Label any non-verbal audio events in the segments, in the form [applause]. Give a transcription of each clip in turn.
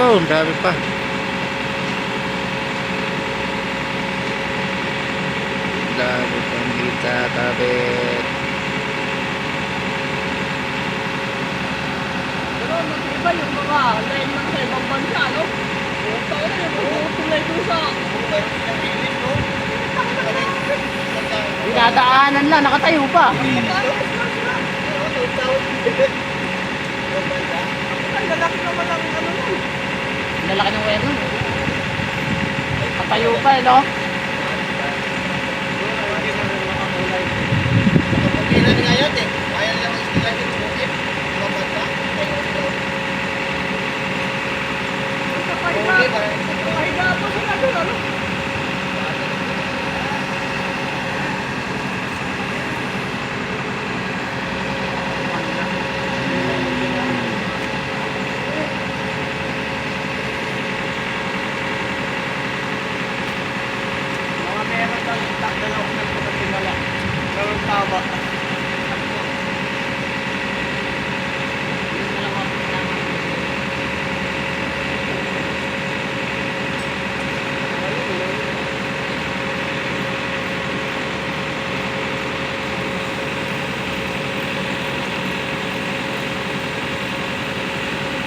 Ito, ang dami pa. Ang dami pang itatapit. Pero mag-iba yung mga lineman sa ibang bansa, no? Oo, tayo na yung pagpupulay doon sa... Dinadaanan lang, nakatayo pa. Ang lalaki naman ang ano. Lalaki ng wire nun. Nakatayo pa, eh, no? Pagkilan nga yun eh. Kaya lang ang istilan yung bukit. Mga bata. Nakahiga. Nakahiga pa sila doon, ano? Mga meron lang yung tak dalawang nagpakatingala. Pero tama.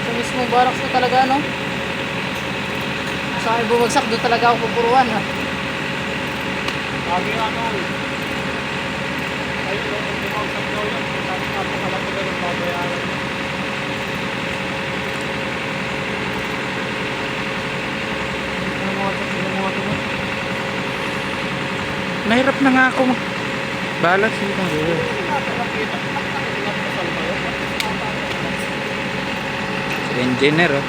Sa mismong barracks na talaga, no? Sa akin bumagsak, doon talaga ako pupuruan, ha? Lagi nga nung. Ayun, nung bumagsak daw yun. Sabi nga po kalaki na ng babayaran. Nahirap na nga ako mag... Balas yun. Nakakakita. Nakakasal ba yun? Si engineer, oh.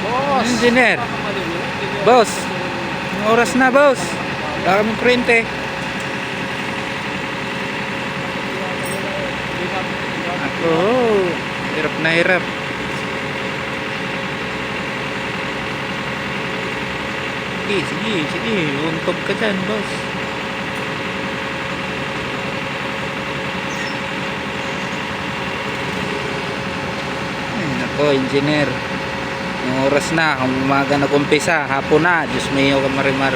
Boss! Engineer. Boss. Ang oras na, boss. Wala kaming print, eh. Ako, hirap na hirap. Sige, sige, sige. Untog ka dyan, boss. Ay, nako, engineer. Yung oras na, kung umaga nag-umpisa, hapon na. Diyos may ka marimar.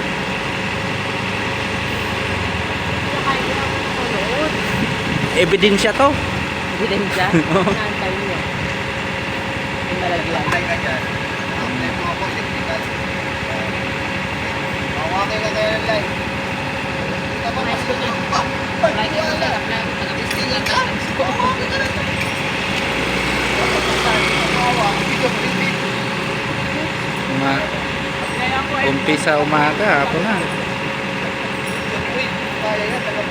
Ebidensya to. Ebidensya? [laughs] Naantay niya. Yung nalagyan. Apply ka dyan. Apply mo ako technical. Mawakay ka kaya ng live. Kita ba? Nice ko niya. Apply ka na lang. Apply ka ka? Mawakay ka na hindi ka. Uma ako umpisa umaga, hapon na. Kaya yan,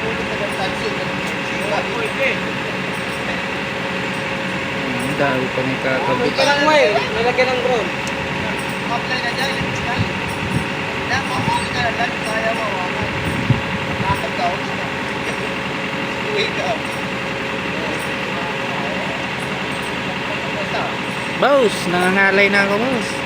Ang dami pa ni kakabit. lang mo eh, nilagyan ng drone. Apply na dyan, electrical. Na, mawakay ka na lang, kaya mawakay. Nakakad ka, na. Wake up. Boss, nangangalay na ako, boss.